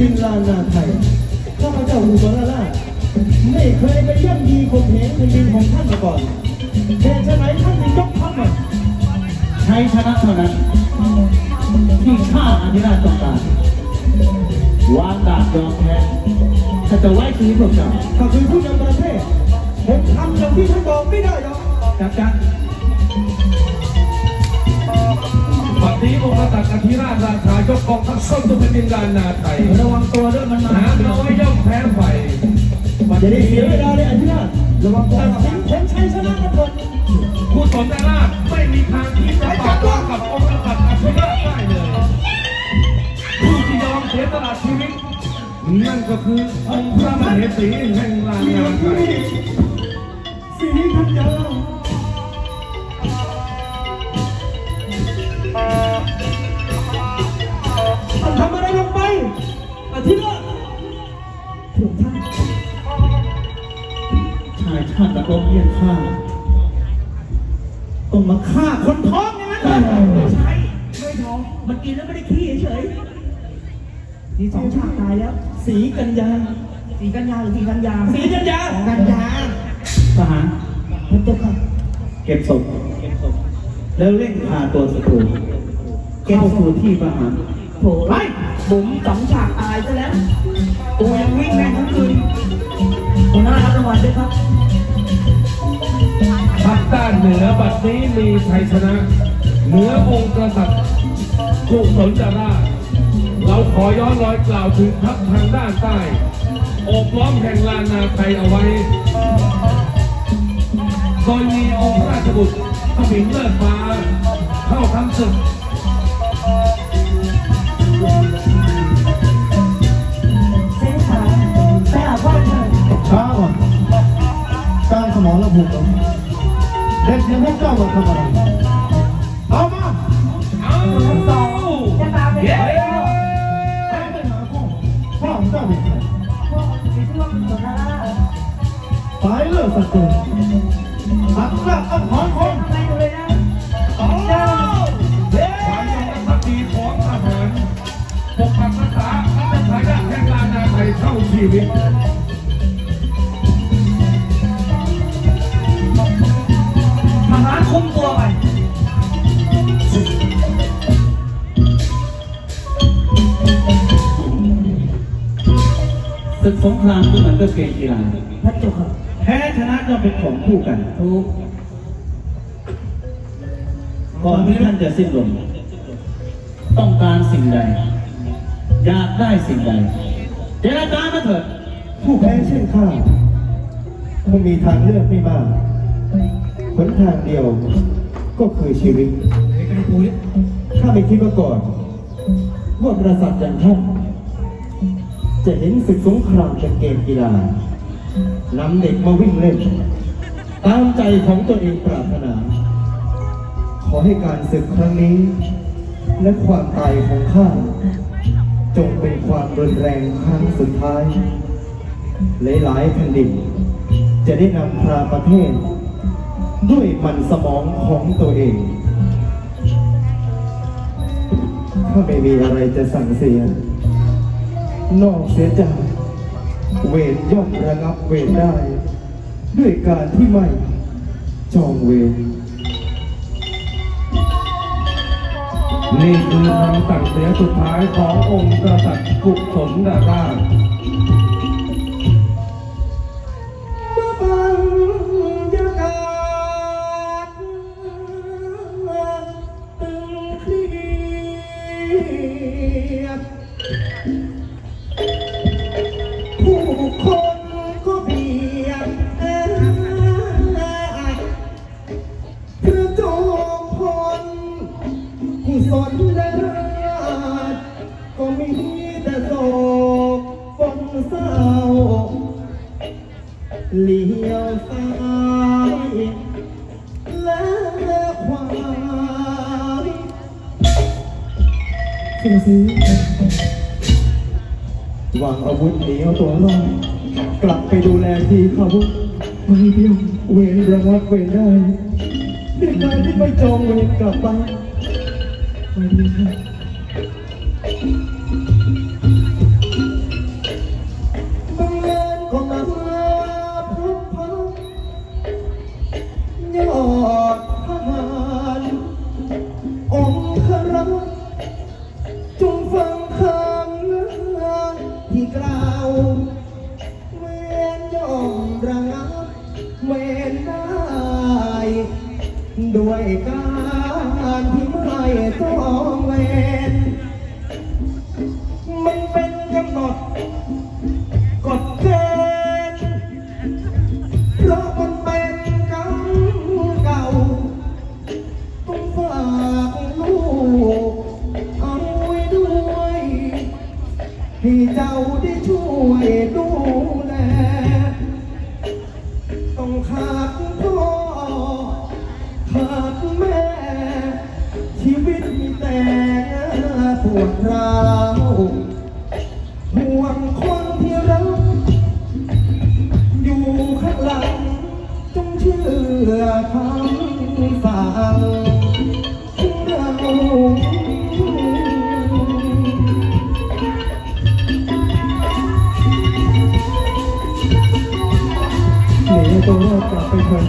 ดินลานนาไทยข้าพเจ้าอุบลราชไม่เคยไปย่ำยีข่มเหงแผ่นดินของท่านมาก่อนเหตุไฉนท่านถึงยกทัพมาใช้ชนะเท่านั้นที่ข้าอธิราชต้องการวางดาบยอมแพ้ถ้าจะไว้ชีวิตพวกเจ้าก็คือผู้นำประเทศผมทำอย่างที่ท่านบอกไม่ได้หรอกจับจังวั นนี้องค์กษัตริย์อธิราชราชายกกองทัพส้มตุเป็นดินแดนนาไทยระวังตัวด้วยมันมาน้ำน้อยย่อมแพ้ไฟวันอย่าได้นี้เสียเวลาเลยอธิราชระวังตัดสินผลชัยชนะกันก่อนผู้สนทราชไม่มีทางที่จะปราบปรามกับองค์กษัตริย์อธิราชได้เลยผู้ที่ยอมเสียสละชีวิตนั่นก็คือองค์พระมเหสีแห่ง เยี่ยงข้าต้องมาฆ่าคนท้องอย่างนั้นเหรอใช่ ไม่ท้อง มันกินแล้วไม่ได้ขี้เฉยๆนี่สองฉากตายแล้ว สีกัญญา สีกันยาหรือสีกันยาสีกัญญากันยาทหารพระเจ้าค่ะเก็บศพแล้วเร่งพาตัวศัตรูเข้าสู่ที่ประหารโถไล่บุ๋มสองฉากตายซะแล้วกูยังวิ่งแม่งทั้งคืนหัวหน้ารับรางวัลด้วยครับทัพด้าน เหนือบัดนี้มีชัยชนะ เหนือองค์กษัตริย์กุศลจาราชเราขอย้อนรอยกล่าวถึงทัพทางด้านใต้อบล้อมแห่งลานนาไทยเอาไว้โดยมีองค์ราชบุตรขมิงเลิศฟ้า เข้าทำศึก เจ้ามาทำอะไรเอามาเอาสองจะตามไปเย้ไหนไปหาพ่อของเจ้าเป็นใครพวกสีช่วงสนทนาสายเลือดศัตรูหักรากอันหอนคนทำไมดูเลยนะเอาเจ้าเฮ้ความยงพักดีของทหารปกปักรักษาพระเจ้าทายาแห่งลานนาไทยเท่าชีวิต ศึกสงครามก็เหมือนกับเกมกีฬาพระเจ้าค่ะแพ้ชนะย่อมเป็นของคู่กันถูกก่อนที่ท่านจะสิ้นลมต้องการสิ่งใด อยากได้สิ่งใดเจรจามาเถิดผู้แพ้เช่นข้าคงมีทางเลือกไม่มากหนทางเดียวก็คือชีวิตถ้าไม่คิดมาก่อนว่ากษัตริย์อย่างท่าน จะเห็นศึกสงครามเป็นเกมกีฬานำเด็กมาวิ่งเล่น ตามใจของตัวเองปรารถนา ขอให้การศึกครั้งนี้ และความตายของข้า จงเป็นความรุนแรงครั้งสุดท้าย หลายๆแผ่นดินจะได้นำพาประเทศ ด้วยมันสมองของตัวเองถ้าไม่มีอะไรจะสั่งเสีย นอกเสียจากเวทย่อมระงับเวทได้ ด้วยการที่ไม่จองเวรนี่คือคำสั่งเสียสุดท้ายขององค์กษัตริย์กุศลดารา ยวซ้ายและขวาเสียสีวางอาวุธหนีเอาตัวรอดกลับไปดูแลทีเขาไม่เดียวเวรระงับเวรได้ด้วยการที่ไม่จองเวรกลับไปไปดีค่ะ อคำสั่งของเราหนีตัวรอดกลับไปเถอะ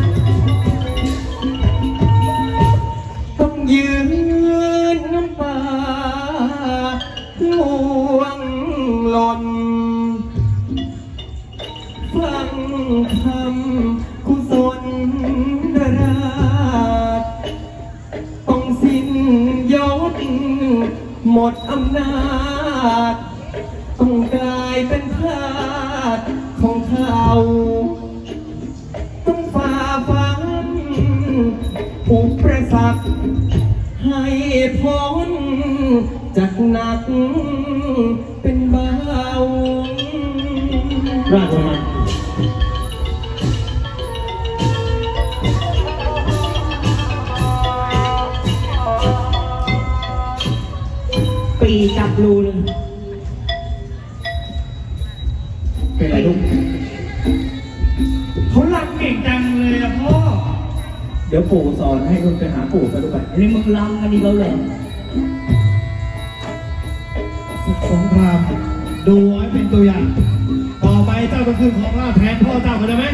ต้องยืนน้ นาจต้องกลายเป็นทาสของเขาต้องฝ่าฟันอุปสรรคให้พ้นจากหนักเป็นเบาราชมัน ปีจับรูหนึ่งเป็นไรลูก เขาหลับเก่งจังเลยอะพ่อ เดี๋ยวปู่สอนให้คุณไปหาปู่ไปดูไปนี่มึงลำกันอีกแล้วเหรอสงครามดูไว้เป็นตัวอย่าง ต่อไปเจ้าต้องขึ้นของราชย์แทนพ่อเจ้าเข้าใจไหม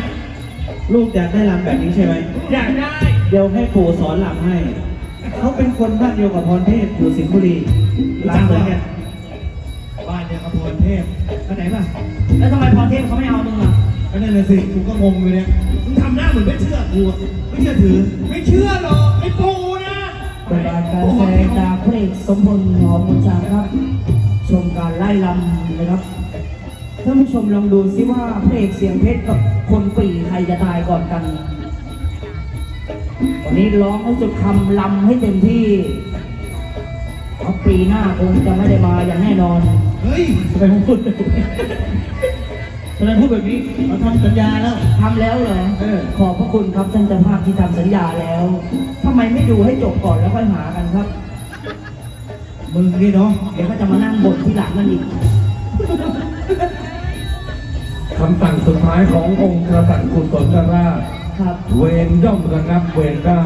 ลูกอยากได้ลำแบบนี้ใช่ไหม อยากได้ เดี๋ยวให้ปู่สอนลำให้ เขาเป็นคนบ้านเดียวกับพรเทพอยู่สิงห์บุรี ลำเหมือนกันบ้านเนี่ยกระพรเทพอันไหนล่ะแล้วทำไมพรเทพเขาไม่เอามึงอะก็นั่นน่ะสิกูก็งงอยู่เนี่ยมึงทำหน้าเหมือนไม่เชื่อกูอะไม่เชื่อถือ ไม่เชื่อหรอกไอ้ปูนะบทบาทการแสดงจากพระเอกสมพลหอมมุนจางครับ ชมการไล่ลำนะครับท่านผู้ชมลองดูซิว่าพระเอกเสียงเพชรกับคนปีใครจะตายก่อนกัน วันนี้ร้องให้สุดคำลำให้เต็มที่ เพราะปีหน้าคงจะไม่ได้มาอย่างแน่นอนเฮ้ยทำไมผมพูดทำไมพูดแบบนี้เราทำสัญญาแล้ว ทำแล้วเหรอเออ ขอบพระคุณครับท่านเจ้าภาพที่ทำสัญญาแล้วทำไมไม่ดูให้จบก่อนแล้วค่อยหากันครับ มึงนี่เนาะเดี๋ยวก็จะมานั่งบ่นที่หลังนั่นอีก คำสั่งสุดท้ายขององค์กษัตริย์กุศลราช ครับเวรย่อมระงับเวรได้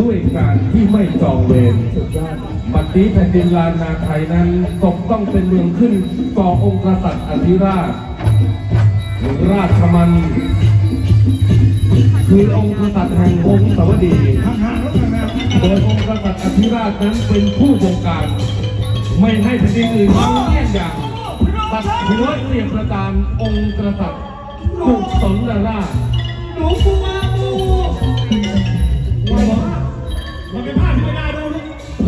ด้วยการที่ไม่จองเวรสุดยอดบัดนี้แผ่นดินลานนาไทยนั้นตกต้องเป็นเมืองขึ้นต่อองค์กษัตริย์อธิราช ราชมันคือองค์กษัตริย์แห่งวงศาวดีห่างๆแล้วกันนะโดยองค์กษัตริย์อธิราชนั้นเป็นผู้บงการ ไม่ให้แผ่นดินอื่นมาเยี่ยงอย่างตัดหัวเสียบประการองค์กษัตริย์กุศลราชหนูกลัวกูก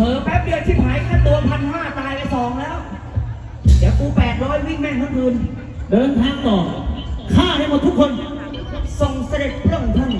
เลอแป๊บเดียวชิบหายแค่ตัวพันห้าตายไปสองแล้ว เดี๋ยวกูแปดร้อยวิ่งแม่งทั้งคืน เดินทางต่อฆ่าให้หมดทุกคน ส่งเสด็จพระองค์ท่าน